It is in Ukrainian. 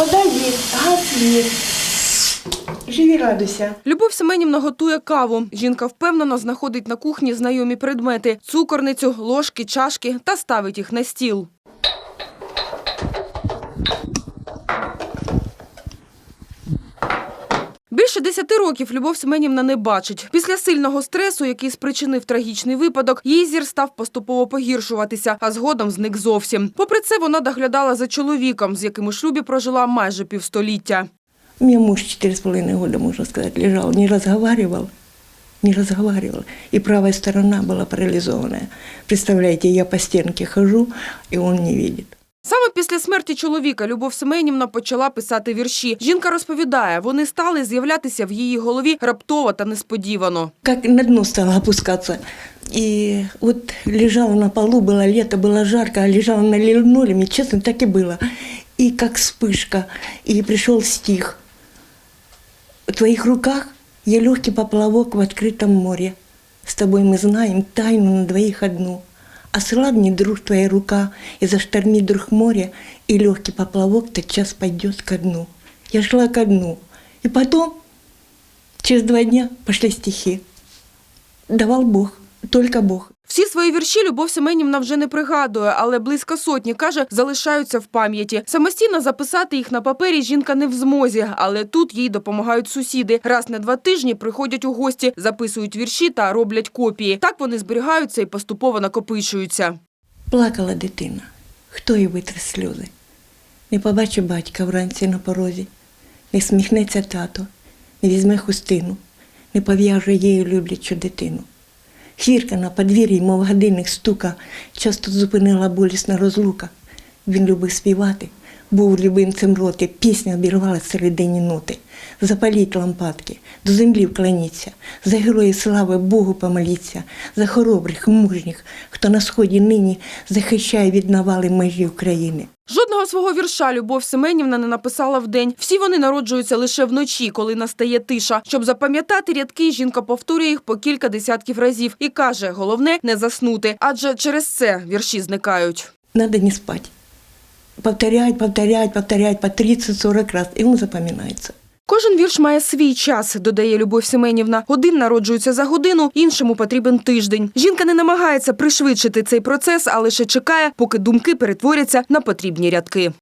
Вода є, газ є. Живі, радуйся. Любов Семенівна готує каву. Жінка впевнено знаходить на кухні знайомі предмети: цукорницю, ложки, чашки та ставить їх на стіл. Більше десяти років Любов Семенівна не бачить. Після сильного стресу, який спричинив трагічний випадок, її зір став поступово погіршуватися, а згодом зник зовсім. Попри це, вона доглядала за чоловіком, з яким у шлюбі прожила майже півстоліття. У меня муж четыре с половиной года, можно сказать, лежал, не разговаривал, не разговаривал. И правая сторона была парализованная. Представляете, я по стенке хожу, и он не видит. Саме після смерті чоловіка Любов Семенівна почала писати вірші. Жінка розповідає, вони стали з'являтися в її голові раптово та несподівано. Как на дно стала опускаться. И вот лежала на полу, было лето, было жарко, а лежала на линолеуме, честно, так и было. И как вспышка, и пришел стих. В твоих руках я легкий поплавок в открытом море. С тобой мы знаем тайну на двоих одну. А сладней, друг, твоя рука, и заштормит друг море, и легкий поплавок тотчас пойдет ко дну. Я шла ко дну. И потом, через два дня, пошли стихи. Давал Бог, только Бог. Всі свої вірші Любов Семенівна вже не пригадує, але близько сотні, каже, залишаються в пам'яті. Самостійно записати їх на папері жінка не в змозі, але тут їй допомагають сусіди. Раз на два тижні приходять у гості, записують вірші та роблять копії. Так вони зберігаються і поступово накопичуються. Плакала дитина. Хто їй витре сльози? Не побачить батька вранці на порозі, не сміхнеться тато, не візьме хустину, не пов'яже її люблячу дитину. Хірка на подвір'ї, мов годинник стука, часто зупинила болісна розлука. Він любив співати, був любимцем роти, пісня обірвала середині ноти. Запаліть лампадки, до землі вклоніться, за героїв слави Богу помоліться, за хоробрих, мужніх, хто на сході нині захищає від навали межі України. Жодного свого вірша Любов Семенівна не написала вдень. Всі вони народжуються лише вночі, коли настає тиша. Щоб запам'ятати рядки, жінка повторює їх по кілька десятків разів і каже, головне не заснути, адже через це вірші зникають. Надо не спать. Повторять, повторять, повторять по 30-40 раз, Йому запам'ятається. Кожен вірш має свій час, додає Любов Семенівна. Один народжується за годину, іншому потрібен тиждень. Жінка не намагається пришвидшити цей процес, а лише чекає, поки думки перетворяться на потрібні рядки.